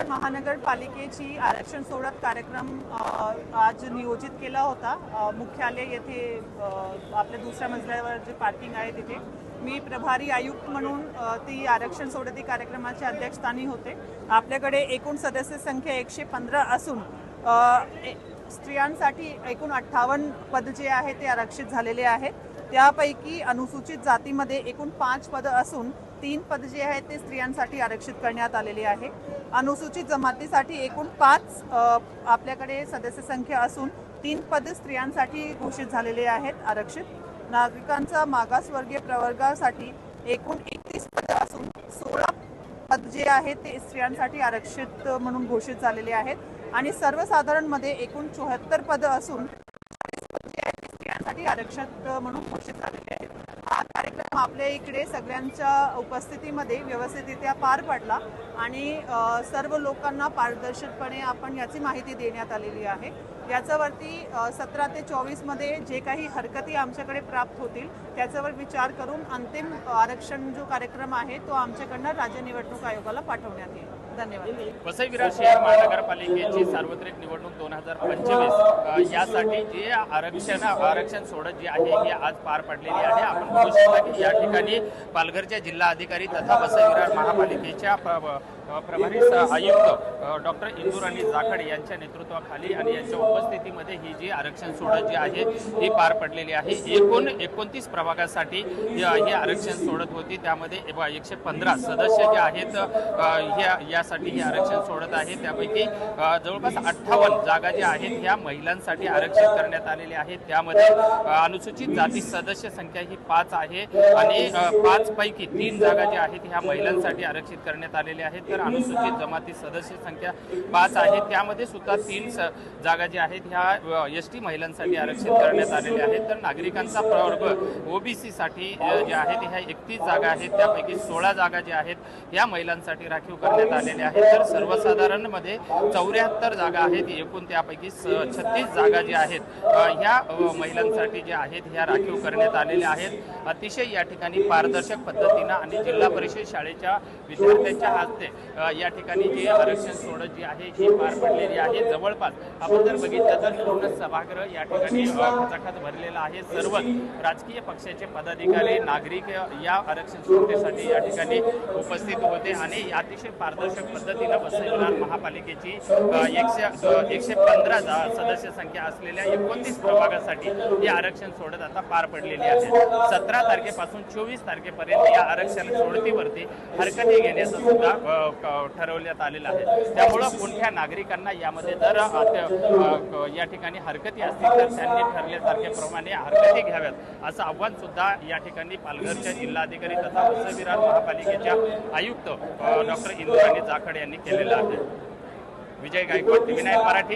विरार महानगरपालिकेची आरक्षण सोडत कार्यक्रम आज नियोजित केला होता. मुख्यालय येथे आपल्या दुसऱ्या मजल्यावर जे पार्किंग आहे तिथे. मी प्रभारी आयुक्त म्हणून ती आरक्षण सोडती कार्यक्रमाच्या अध्यक्षस्थानी होते. आपल्याकडे एकूण सदस्य संख्या एकशे पंधरा असून स्त्रियांसाठी एकूण अठ्ठावन्न पद जे आहे ते आरक्षित झालेले आहेत. त्यापैकी अनुसूचित जातीमध्ये एकूण पाच पदं असून तीन पद जे आहेत ते स्त्रियांसाठी आरक्षित करण्यात आलेले आहे. अनुसूचित जमातीसाठी एकूण पाच आपल्याकडे सदस्य संख्या असून तीन पद स्त्रियांसाठी घोषित झालेले आहेत आरक्षित. नागरिकांचा मागासवर्गीय प्रवर्गासाठी एकूण एकतीस पद असून सोळा पद जे आहेत ते स्त्रियांसाठी आरक्षित म्हणून घोषित झालेले आहेत. आणि सर्वसाधारणमध्ये एकूण चोहत्तर पदं असून चाळीस पद स्त्रियांसाठी आरक्षित म्हणून घोषित झालेले आहेत. हा कार्यक्रम आपल्या इकडे सगळ्यांच्या उपस्थितीमध्ये व्यवस्थितरित्या पार पडला आणि सर्व लोकांना पारदर्शकपणे आपण याची माहिती देण्यात आलेली आहे. याच्यावरती सतरा ते चोवीसमध्ये जे काही हरकती आमच्याकडे प्राप्त होतील त्याच्यावर विचार करून अंतिम आरक्षण जो कार्यक्रम आहे तो आमच्याकडनं राज्य निवडणूक आयोगाला पाठवण्यात येईल. धन्यवाद. वसई विरार शहर महानगरपालिकेची सार्वत्रिक निवडणूक दोन हजार पंचवीस यासाठी जे आरक्षण आरक्षण सोडत जे आहे ही आज पार पडलेली आहे. आपण बघू शकता की या ठिकाणी पालघरच्या जिल्हा अधिकारी तथा वसई विरार महापालिकेच्या प्रभारी आयुक्त डॉक्टर इंदुराणी जाखड यांच्या नेतृत्वाखाली आणि यांच्या उपस्थितीमध्ये ही जी आरक्षण सोडत जी आहे ही पार पडलेली आहे. एकूण एकोणतीस प्रभागासाठी ही आरक्षण सोडत होती. त्यामध्ये एकशे पंधरा सदस्य जे आहेत या ह्या हे आरक्षण सोडत आहे. त्यापैकी जवळपास अठ्ठावन्न जागा ज्या आहेत ह्या महिलांसाठी आरक्षित करण्यात आलेल्या आहेत. त्यामध्ये अनुसूचित जाती सदस्य संख्या ही पाच आहे आणि पाच पैकी तीन जागा ज्या आहेत ह्या महिलांसाठी आरक्षित करण्यात आलेल्या आहेत. तर अनुसूचित जमाती सदस्य संख्या पाच आहे. त्यामध्ये सुद्धा तीन जागा ज्या आहेत ह्या एस टी महिलांसाठी आरक्षित करण्यात आलेल्या आहेत. तर नागरिकांचा प्रवर्ग ओबीसी साठी ज्या आहेत ह्या एकतीस जागा आहेत. त्यापैकी सोळा जागा ज्या आहेत या महिलांसाठी राखीव करण्यात झालेले आहेत. तर सर्वसाधारणमध्ये चौऱ्याहत्तर जागा आहेत. एकूण त्यापैकी छत्तीस जागा ज्या आहेत ह्या महिलांसाठी ज्या आहेत ह्या राखीव करण्यात आलेल्या आहेत. अतिशय या ठिकाणी पारदर्शक पद्धतीनं आणि जिल्हा परिषद शाळेच्या विद्यार्थ्यांच्या हस्ते या ठिकाणी जे आरक्षण सोडत जी आहे ही पार पडलेली आहे. जवळपास आपण जर बघितलं तर पूर्ण सभागृह या ठिकाणी खचाखच भरलेला आहे. सर्व राजकीय पक्षाचे पदाधिकारी नागरिक या आरक्षण सोडतीसाठी या ठिकाणी उपस्थित होते आणि अतिशय पारदर्शक पद्धतीनं वसई महापालिकेची एकशे एकशे पंधरा सदस्य संख्या असलेल्या एकोणतीस प्रभागासाठी हे आरक्षण सोडत आता पार पडलेली आहे. सतरा तारखेपासून चोवीस तारखेपर्यंत या आरक्षण सोडतीवरती हरकती घेण्याचं सुद्धा ठरवण्यात आलेलं आहे. त्यामुळं कोणत्या नागरिकांना यामध्ये जर या ठिकाणी हरकती असतील तर त्यांनी ठरल्या तारखेप्रमाणे हरकती घ्याव्यात असं आव्हान सुद्धा या ठिकाणी पालघरच्या जिल्हाधिकारी तथा वसई विरार महापालिकेच्या आयुक्त डॉक्टर इंदुराणी जाखड यांनी केलेलं आहे. विजय गायकवाड विनायक मराठी